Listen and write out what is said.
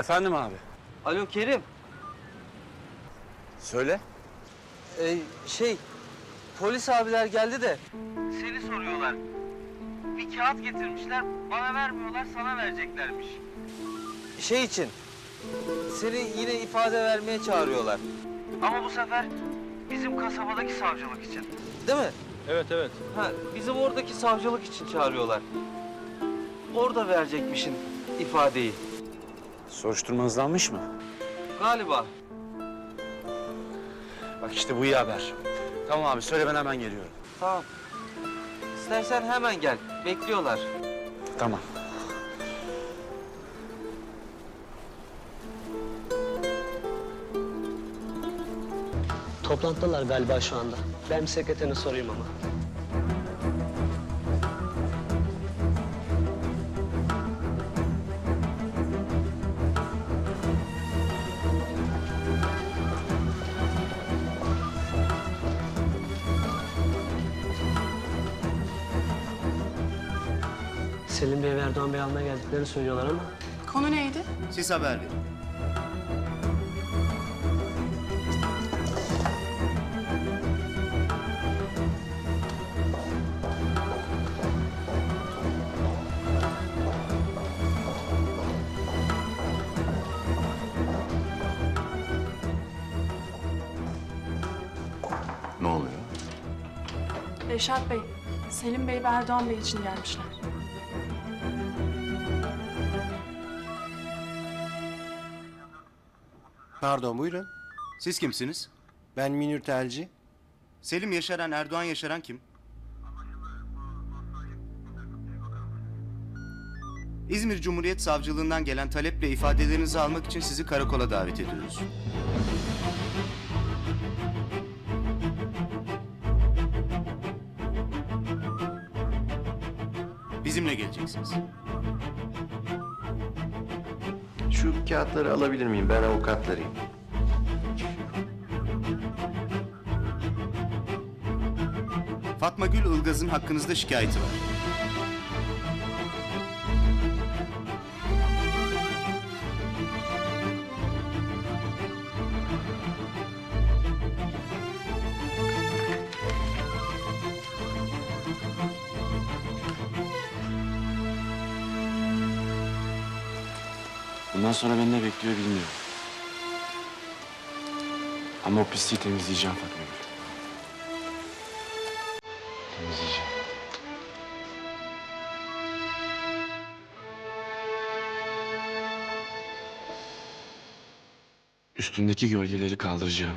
Efendim abi. Alo Kerim. Söyle. Ee, şey, polis abiler geldi de. Seni soruyorlar. Bir kağıt getirmişler, bana vermiyorlar, sana vereceklermiş. Şey için, seni yine ifade vermeye çağırıyorlar. Ama bu sefer bizim kasabadaki savcılık için. Değil mi? Evet evet. Ha, bizim oradaki savcılık için çağırıyorlar. Orada verecekmişin ifadeyi. Soruşturma hızlanmış mı? Galiba. Bak işte bu iyi haber. Tamam abi söyle ben hemen geliyorum. Tamam. İstersen hemen gel. Bekliyorlar. Tamam. Toplantıdalar galiba şu anda. Ben sekreterine sorayım ama. Selim Bey ve Erdoğan Bey almaya geldiklerini söylüyorlar ama Konu neydi? Siz haber verin. Ne oluyor? Reşat Bey, Selim Bey ve Erdoğan Bey için gelmişler. Pardon buyurun. Siz kimsiniz? Ben Münir Telci. Selim Yaşaran, Erdoğan Yaşaran kim? İzmir Cumhuriyet Savcılığından gelen taleple ifadelerinizi almak için sizi karakola davet ediyoruz. Bizimle geleceksiniz. Şu kağıtları alabilir miyim? Ben avukatlarıyım. Fatma Gül Ilgaz'ın hakkınızda şikayeti var. Bundan sonra beni ne bekliyor bilmiyorum. Ama o pisliği temizleyeceğim Fatma Gül. Temizleyeceğim. Üstündeki gölgeleri kaldıracağım.